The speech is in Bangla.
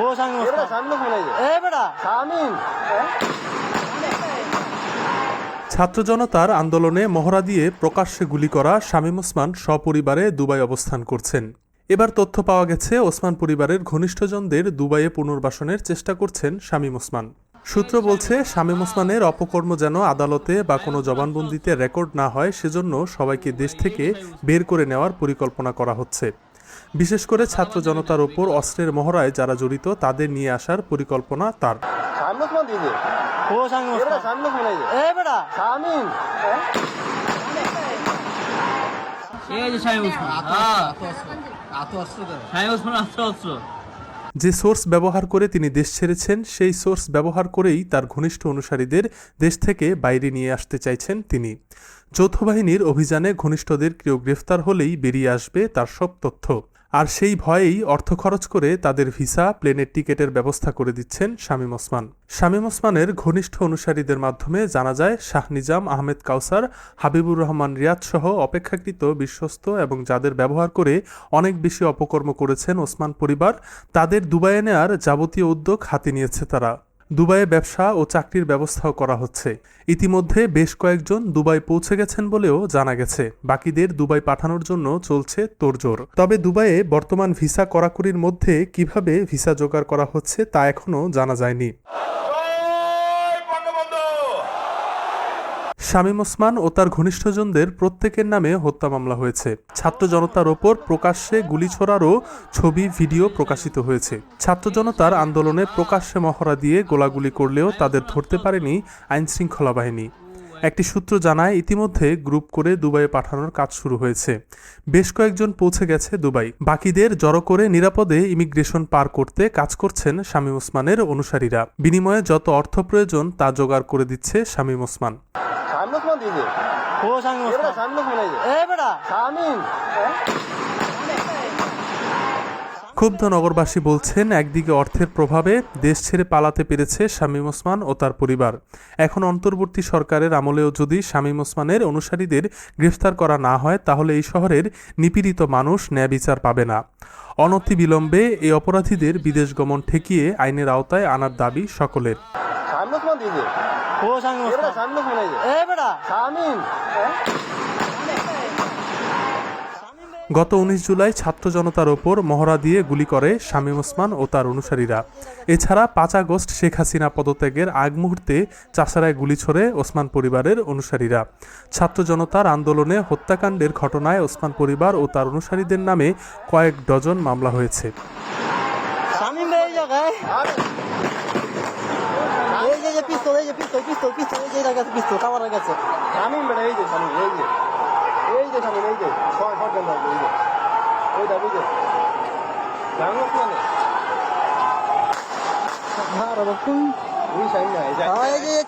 ও স্বামী এ বেটা ছাত্র জনতার আন্দোলনে মহড়া দিয়ে প্রকাশ্যে গুলি করা শামীম ওসমান সপরিবারে দুবাই অবস্থান করছেন। এবার তথ্য পাওয়া গেছে ওসমান পরিবারের ঘনিষ্ঠজনদের দুবাইয়ে পুনর্বাসনের চেষ্টা করছেন শামীম ওসমান। সূত্র বলছে শামীম ওসমানের অপকর্ম যেন আদালতে বা কোনো জবানবন্দিতে রেকর্ড না হয় সেজন্য সবাইকে দেশ থেকে বের করে নেওয়ার পরিকল্পনা করা হচ্ছে। বিশেষ করে ছাত্র জনতার ওপর অস্ত্রের মহড়ায় যারা জড়িত তাদের নিয়ে আসার পরিকল্পনা তার এই যে এ বেটা শামিম এই যে সাহেব ওসমান হ্যাঁ সাহেব ওসমান অস্ত্র অস্ত্র যে সোর্স ব্যবহার করে তিনি দেশ ছেড়েছেন, সেই সোর্স ব্যবহার করেই তার ঘনিষ্ঠ অনুসারীদের দেশ থেকে বাইরে নিয়ে আসতে চাইছেন তিনি। যৌথ বাহিনীর অভিযানে ঘনিষ্ঠদের কেউ গ্রেফতার হলেই বেরিয়ে আসবে তার সব তথ্য। আর সেই ভয়েই অর্থ খরচ করে তাদের ভিসা, প্লেনের টিকেটের ব্যবস্থা করে দিচ্ছেন শামীম ওসমান। শামীম ওসমানের ঘনিষ্ঠ অনুসারীদের মাধ্যমে জানা যায়, শাহ নিজাম আহমেদ কাউসার, হাবিবুর রহমান রিয়াদ সহ অপেক্ষাকৃত বিশ্বস্ত এবং যাদের ব্যবহার করে অনেক বেশি অপকর্ম করেছেন ওসমান পরিবার, তাদের দুবাইয়ে নেয়ার যাবতীয় উদ্যোগ হাতে নিয়েছে তারা। দুবাইয়ে ব্যবসা ও চাকরির ব্যবস্থাও করা হচ্ছে। ইতিমধ্যে বেশ কয়েকজন দুবাই পৌঁছে গেছেন বলেও জানা গেছে। বাকিদের দুবাই পাঠানোর জন্য চলছে তোড়জোড়। তবে দুবাইয়ে বর্তমান ভিসা কড়াকড়ির মধ্যে কীভাবে ভিসা জোগাড় করা হচ্ছে তা এখনও জানা যায়নি। শামীম ওসমান ও তার ঘনিষ্ঠজনদের প্রত্যেকের নামে হত্যা মামলা হয়েছে। ছাত্র জনতার ওপর প্রকাশ্যে গুলি ছোড়ারও ছবি, ভিডিও প্রকাশিত হয়েছে। ছাত্র জনতার আন্দোলনে প্রকাশ্যে মহড়া দিয়ে গোলাগুলি করলেও তাদের ধরতে পারেনি আইনশৃঙ্খলা বাহিনী। একটি সূত্র জানায়, ইতিমধ্যে গ্রুপ করে দুবাইয়ে পাঠানোর কাজ শুরু হয়েছে। বেশ কয়েকজন পৌঁছে গেছে দুবাই। বাকিদের জড়ো করে নিরাপদে ইমিগ্রেশন পার করতে কাজ করছেন শামীম ওসমানের অনুসারীরা। বিনিময়ে যত অর্থ প্রয়োজন তা জোগাড় করে দিচ্ছে শামীম ওসমান। ও স্বামী এ বেটা শামিম ক্ষুব্ধ নগরবাসী বলছেন একদিকে অর্থের প্রভাবে দেশ ছেড়ে পালাতে পেরেছে শামীম ওসমান ও তার পরিবার। এখন অন্তর্বর্তী সরকারের আমলেও যদি শামীম ওসমানের অনুসারীদের গ্রেফতার করা না হয় তাহলে এই শহরের নিপীড়িত মানুষ ন্যায় বিচার পাবে না। অনতি বিলম্বে এই অপরাধীদের বিদেশ গমন ঠেকিয়ে আইনের আওতায় আনার দাবি সকলের। ও স্বামী এটা শামনুসমান এই যে এ বেটা শামিম গত উনিশ জুলাই ছাত্র জনতার ওপর মহড়া দিয়ে গুলি করে শামীম ওসমান ও তার অনুসারীরা। এছাড়া পাঁচ আগস্ট শেখ হাসিনা পদত্যাগের আগ মুহূর্তে চাষারায় গুলি ছোড়ে ওসমান পরিবারের অনুসারীরা। ছাত্র জনতার আন্দোলনে হত্যাকাণ্ডের ঘটনায় ওসমান পরিবার ও তার অনুসারীদের নামে কয়েক ডজন মামলা হয়েছে। এই যে পিস্তল এই যে পিস্তল পিস্তল পিস্তল এই যে এটার কাছে পিস্তল কামারের কাছে। আমি বেটা এই যে শামিম এই যে। এই যে শামিম এই যে। শর্ট শর্ট গান এই যে। ওইটা বুঝে। শামনুসমান আর বাবা কোন এই শামিম না এই যে